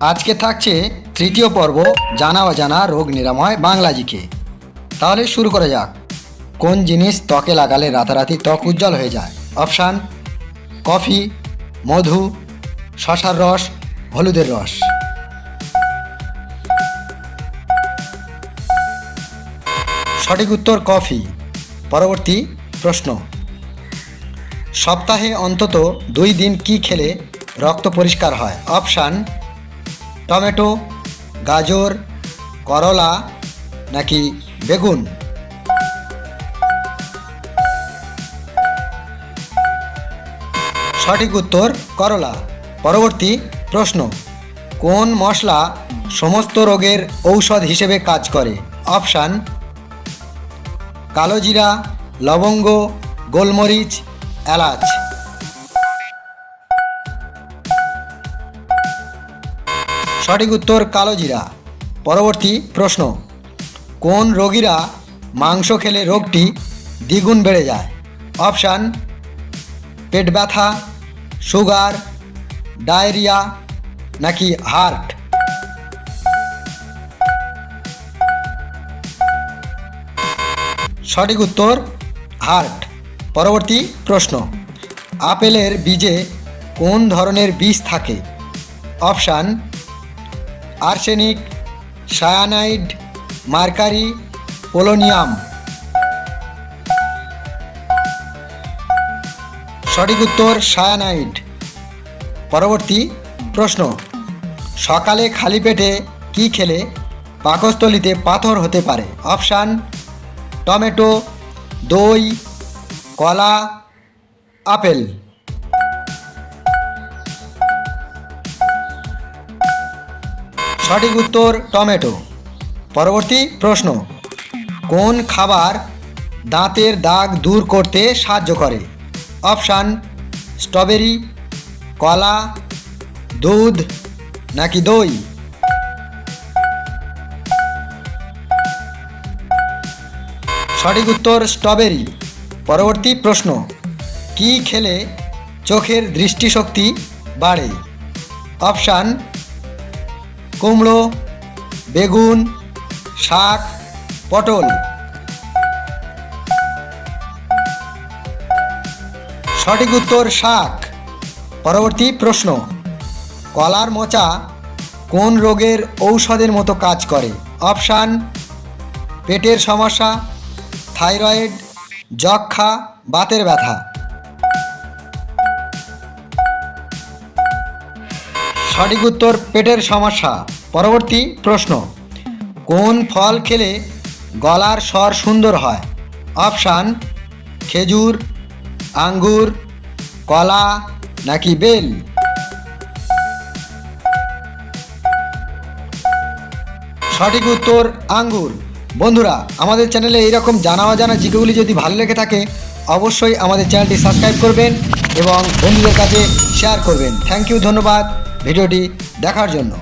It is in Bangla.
আজকে থাকছে তৃতীয় পর্ব জানা অজানা রোগ নিরাময় বাংলাজিকে তাহলে শুরু করা যাক। কোন জিনিস ত্বকে লাগালে রাতারাতি ত্বক উজ্জ্বল হয়ে যায়? অপশান, কফি, মধু, শশার রস, হলুদের রস। সঠিক উত্তর কফি। পরবর্তী প্রশ্ন। সপ্তাহে অন্তত দুই দিন কি খেলে রক্ত পরিষ্কার হয়? অপশান টমেটো, গাজর, করলা নাকি বেগুন? সঠিক উত্তর, করলা। পরবর্তী প্রশ্ন। কোন মশলা সমস্ত রোগের ঔষধ হিসেবে কাজ করে? অপশান কালোজিরা লবঙ্গ, গোলমরিচ, এলাচ। সঠিক উত্তর কালোজিরা পরবর্তী প্রশ্ন, কোন রোগীরা মাংস খেলে রোগটি দ্বিগুণ বেড়ে যায়? অপশান, পেট ব্যথা, সুগার, ডায়রিয়া নাকি হার্ট? সঠিক উত্তর, হার্ট। পরবর্তী প্রশ্ন, আপেলের বীজে কোন ধরনের বীজ থাকে? Option arsenic, cyanide, mercury, polonium. সঠিক উত্তর, সায়ানাইড। পরবর্তী প্রশ্ন, সকালে খালি পেটে কি খেলে পাকস্থলিতে পাথর হতে পারে? অপশান, টমেটো, দই, কলা, আপেল। সঠিক উত্তর টমেটো। পরবর্তী প্রশ্ন, কোন খাবার দাঁতের দাগ দূর করতে সাহায্য করে? অপশান, স্ট্রবেরি, কলা, দুধ নাকি দই? সঠিক উত্তর স্ট্রবেরি। পরবর্তী প্রশ্ন, কি খেলে চোখের দৃষ্টিশক্তি বাড়ে? অপশান কুমড়ো, বেগুন, শাক, পটল। সঠিক উত্তর শাক। পরবর্তী প্রশ্ন, কলার মোচা কোন রোগের ঔষধের মতো কাজ করে? অপশান, পেটের সমস্যা, থাইরয়েড যক্ষা বাতের ব্যথা। সঠিক উত্তর, পেটের সমস্যা। পরবর্তী প্রশ্ন। কোন ফল খেলে গলার স্বর সুন্দর হয়? অপশান, খেজুর, আঙ্গুর, কলা নাকি বেল? সঠিক উত্তর, আঙ্গুর। বন্ধুরা, আমাদের চ্যানেলে এইরকম জানা অজানা জিকেগুলি যদি ভালো লেগে থাকে, অবশ্যই আমাদের চ্যানেলটি সাবস্ক্রাইব করবেন এবং বন্ধুদের কাছে শেয়ার করবেন। থ্যাংক ইউ, ধন্যবাদ। ভিডিওটি দেখার জন্য।